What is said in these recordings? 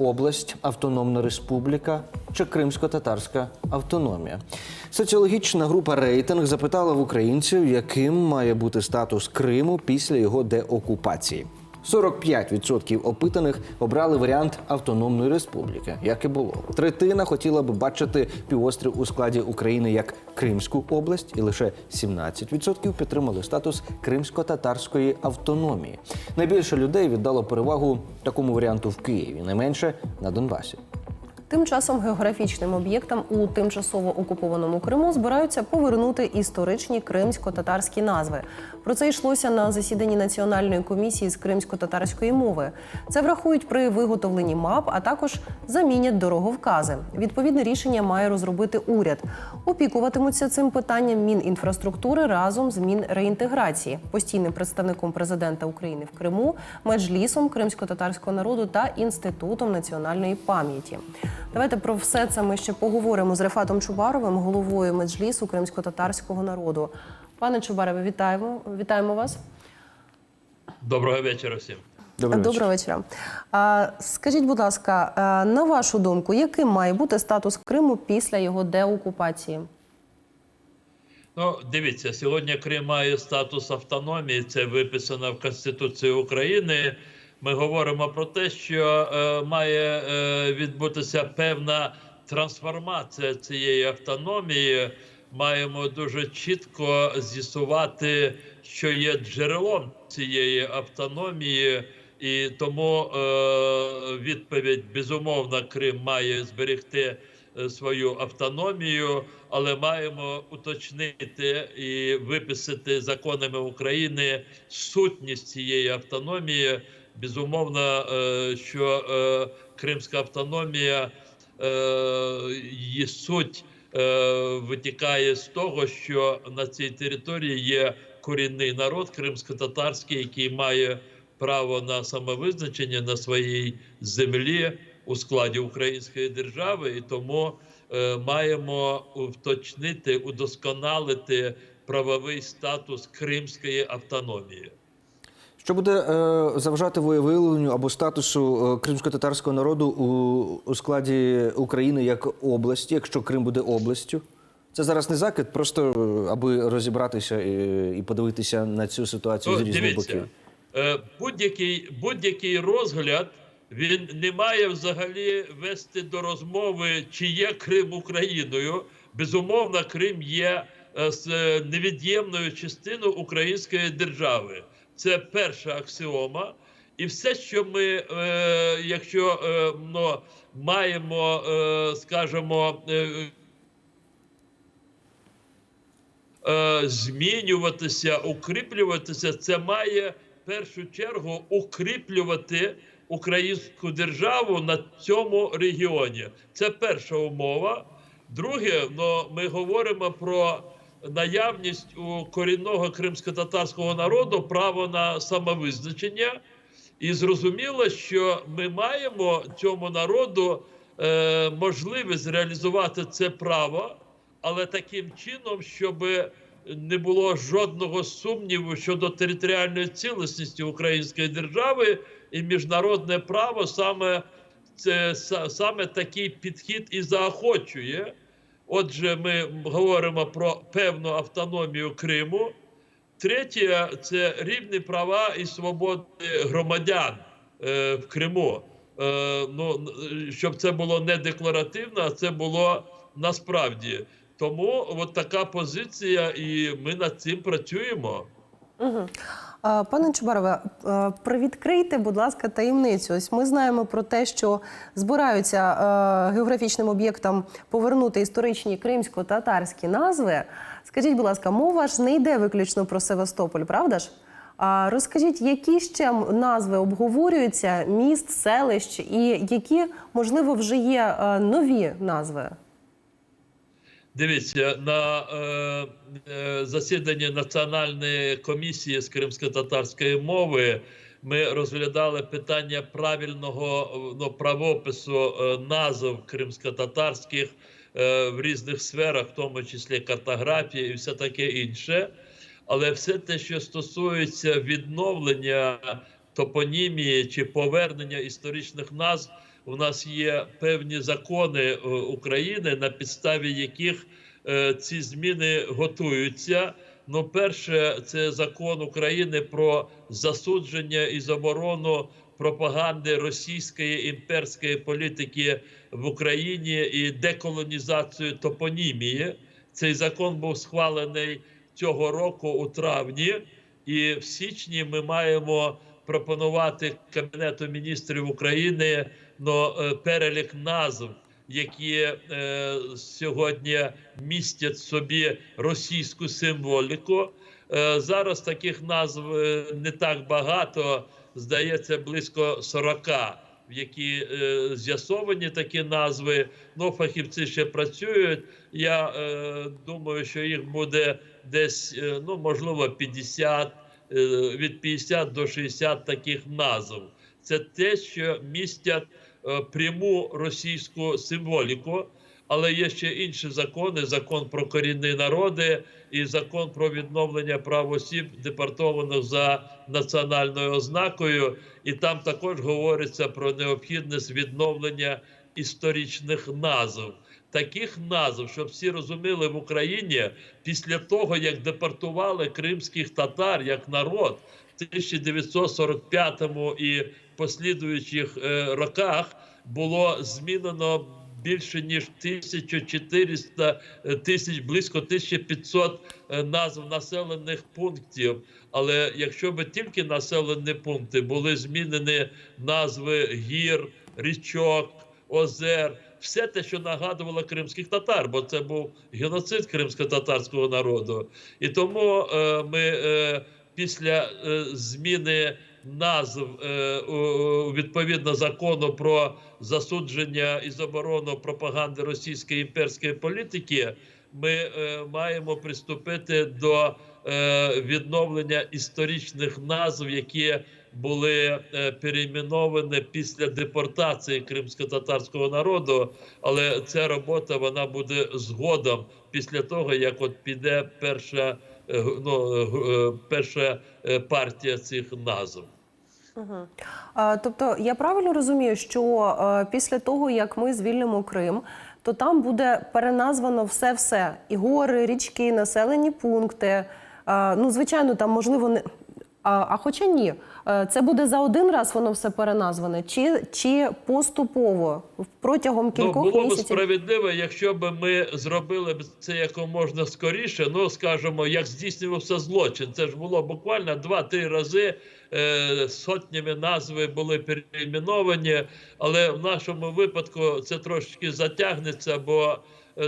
область, автономна республіка чи кримсько-татарська автономія. Соціологічна група рейтинг запитала в українців, яким має бути статус Криму після його деокупації. 45% опитаних обрали варіант автономної республіки, як і було. Третина хотіла б бачити півострів у складі України як Кримську область, і лише 17% підтримали статус кримсько-татарської автономії. Найбільше людей віддало перевагу такому варіанту в Києві, найменше на Донбасі. Тим часом географічним об'єктам у тимчасово окупованому Криму збираються повернути історичні кримсько-татарські назви. Про це йшлося на засіданні Національної комісії з кримсько-татарської мови. Це врахують при виготовленні мап, а також замінять дороговкази. Відповідне рішення має розробити уряд. Опікуватимуться цим питанням Мінінфраструктури разом з Мінреінтеграції, постійним представником президента України в Криму, меджлісом кримсько-татарського народу та інститутом національної пам'яті. Давайте про все це ми ще поговоримо з Рефатом Чубаровим, головою меджлісу кримсько-татарського народу. Пане Чубарове, вітаємо! Вітаємо вас. Доброго вечора всім. Доброго вечора. А, скажіть, будь ласка, а, на вашу думку, яким має бути статус Криму після його деокупації? Ну, дивіться, сьогодні Крим має статус автономії. Це виписано в Конституції України. Ми говоримо про те, що е, має е, відбутися певна трансформація цієї автономії. Маємо дуже чітко з'ясувати, що є джерелом цієї автономії, і тому е, відповідь безумовно Крим має зберегти е, свою автономію, але маємо уточнити і виписати законами України сутність цієї автономії. Безумовно, е, що е, Кримська автономія її суть е, витікає з того, що на цій території є корінний народ кримсько-татарський, який має право на самовизначення на своїй землі у складі української держави, і тому маємо вточнити, удосконалити правовий статус кримської автономії. Що буде е, заважати виявленню або статусу е, кримсько-татарського народу у, у складі України як області, якщо Крим буде областю? Це зараз не закид, просто е, аби розібратися і, і подивитися на цю ситуацію з різних боків. е, будь-який будь-який розгляд він не має взагалі вести до розмови, чи є Крим Україною. Безумовно, Крим є невід'ємною частиною української держави. Це перша аксіома. І все, що ми, е, якщо е, ну, маємо, е, скажімо, е, е, змінюватися, укріплюватися, це має в першу чергу укріплювати українську державу на цьому регіоні. Це перша умова. Друге, ну, ми говоримо про наявність у корінного кримсько-татарського народу право на самовизначення. І зрозуміло, що ми маємо цьому народу е, можливість реалізувати це право, але таким чином, щоб не було жодного сумніву щодо територіальної цілісності української держави і міжнародне право саме це саме такий підхід і заохочує. Отже, ми говоримо про певну автономію Криму. Третє це рівні права і свободи громадян е, в Криму. Е, ну, щоб це було не декларативно, а це було насправді. Тому от така позиція, і ми над цим працюємо. Угу. Пане Чубарове, привідкрийте, будь ласка, таємницю. Ось ми знаємо про те, що збираються географічним об'єктам повернути історичні кримсько-татарські назви. Скажіть, будь ласка, мова ж не йде виключно про Севастополь, правда ж? А розкажіть, які ще назви обговорюються міст, селищ, і які, можливо, вже є нові назви? Дивіться, на е, е, засіданні Національної комісії з кримсько-татарської мови ми розглядали питання правильного ну, правопису е, назв кримсько-татарських е, в різних сферах, в тому числі картографії і все таке інше. Але все те, що стосується відновлення топонімії чи повернення історичних назв, у нас є певні закони е, України, на підставі яких е, ці зміни готуються. Ну, перше, це закон України про засудження і заборону пропаганди російської імперської політики в Україні і деколонізацію топонімії. Цей закон був схвалений цього року у травні, і в січні ми маємо пропонувати Кабінету міністрів України перелік назв, які е, сьогодні містять собі російську символіку. Е, зараз таких назв е, не так багато, здається, близько 40, в які е, з'ясовані такі назви. Ну, фахівці ще працюють. Я е, думаю, що їх буде десь, е, ну можливо, 50, е, від 50 до 60 таких назв. Це те, що містять е, пряму російську символіку. Але є ще інші закони: закон про корінні народи і закон про відновлення прав осіб, депортованих за національною ознакою. І там також говориться про необхідність відновлення історичних назв. Таких назв, щоб всі розуміли в Україні, після того як депортували кримських татар як народ в 1945 і послідуючих е, роках, було змінено більше ніж 1400 е, тисяч, близько 1500 е, назв населених пунктів. Але якщо би тільки населені пункти були змінені назви гір, річок, озер, все те, що нагадувало кримських татар, бо це був геноцид кримсько-татарського народу. І тому е, ми е, після е, зміни назв е, у- відповідно закону про засудження і заборону пропаганди російської імперської політики, ми е, маємо приступити до е, відновлення історичних назв, які були е, перейменовані після депортації кримсько-татарського народу. Але ця робота вона буде згодом після того, як от піде перша, е, ну, е, перша партія цих назв. Тобто я правильно розумію, що після того, як ми звільнимо Крим, то там буде переназвано все-все: і гори, річки, населені пункти. Ну, звичайно, там можливо не. А, а хоча ні, Е, це буде за один раз воно все переназване, чи, чи поступово протягом кількох ну, було б місяців? справедливо, якщо б ми зробили б це якомога скоріше. Ну скажімо, як здійснювався злочин. Це ж було буквально два-три рази. Е, сотнями назви були перейменовані, але в нашому випадку це трошки затягнеться, бо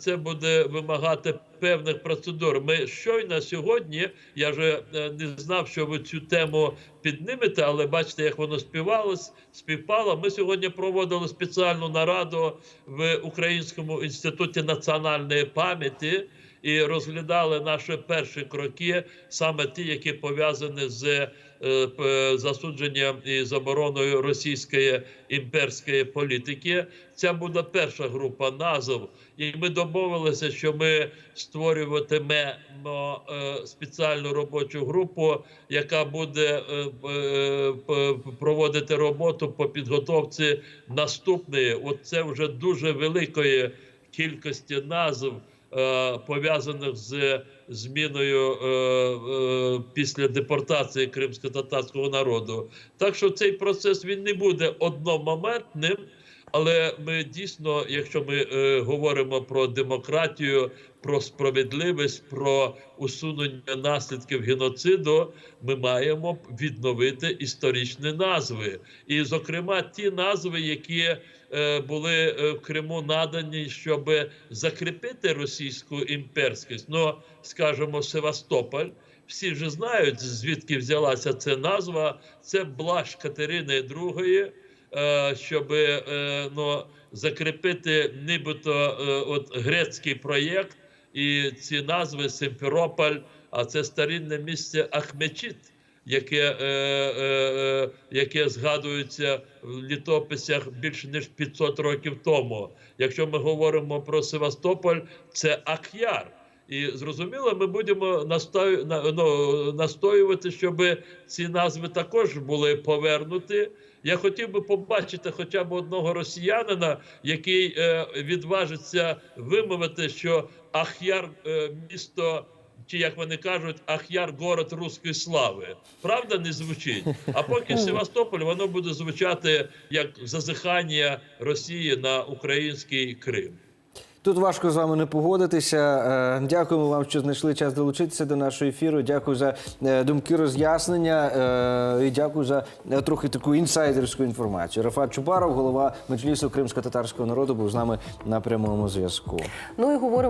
це буде вимагати певних процедур. Ми щойно сьогодні, я вже е, не знав, що ви цю тему піднімете, але бачите, як воно співалось, співпало. Ми сьогодні проводили спеціальну нараду в Українському інституті національної пам'яті і розглядали наші перші кроки, саме ті, які пов'язані з е, засудженням і забороною російської імперської політики. Це буде перша група назв, і ми домовилися, що ми створюватимемо е, спеціальну робочу групу, яка буде е, е, проводити роботу по підготовці наступної. От це вже дуже великої кількості назв. Е, Пов'язаних з зміною е, е, після депортації кримсько-татарського народу, так що цей процес він не буде одномоментним, але ми дійсно, якщо ми е, говоримо про демократію, про справедливість, про усунення наслідків геноциду, ми маємо відновити історичні назви, і, зокрема, ті назви, які були е, в Криму надані, щоб закріпити російську імперськість. Ну, скажімо, Севастополь. Всі вже знають, звідки взялася ця назва. Це Блаш Катерини II, е, щоб е, ну, закріпити нібито е, от грецький проєкт і ці назви Симферополь, а це старинне місце Ахмечіт, яке, е, е, е, яке згадується в літописях більше ніж 500 років тому. Якщо ми говоримо про Севастополь, це Ак'яр. І зрозуміло, ми будемо настою, на, ну, настоювати, щоб ці назви також були повернуті. Я хотів би побачити хоча б одного росіянина, який е, відважиться вимовити, що Ахяр е, місто. Чи як вони кажуть, Ахяр город руської слави. Правда не звучить. А поки Севастополь воно буде звучати як зазихання Росії на український Крим. Тут важко з вами не погодитися. Е, Дякуємо вам, що знайшли час долучитися до нашого ефіру. Дякую за е, думки роз'яснення е, і дякую за трохи таку інсайдерську інформацію. Рафат Чубаров, голова Меджлісу кримсько-татарського народу, був з нами на прямому зв'язку. Ну і говоримо.